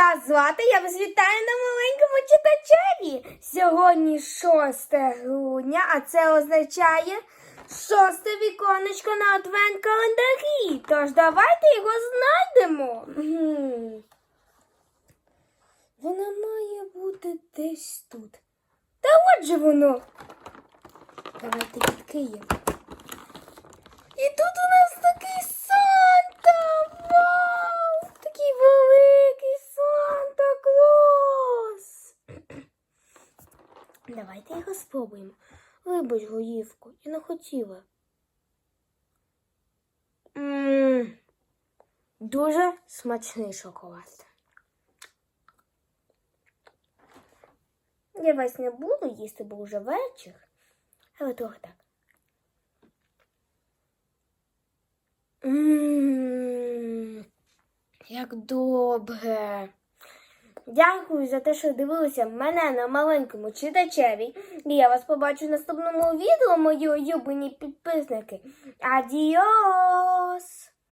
ім'я звати. Я вас вітаю на маленькому читачеві. Сьогодні 6 грудня, а це означає шосте віконечко на адвент календарі. Тож давайте його знайдемо. Вона має бути десь тут. Та от же воно. Давайте відкриємо. Давайте його спробуємо. Вибач, голівку, я не хотіла. Ммм, дуже смачний шоколад. Я вас не буду їсти, бо вже вечір. Але трохи так. Ммм, як добре. Дякую за те, що дивилися мене на маленькому читачеві. І я вас побачу в наступному відео, мої улюблені підписники. Адіос!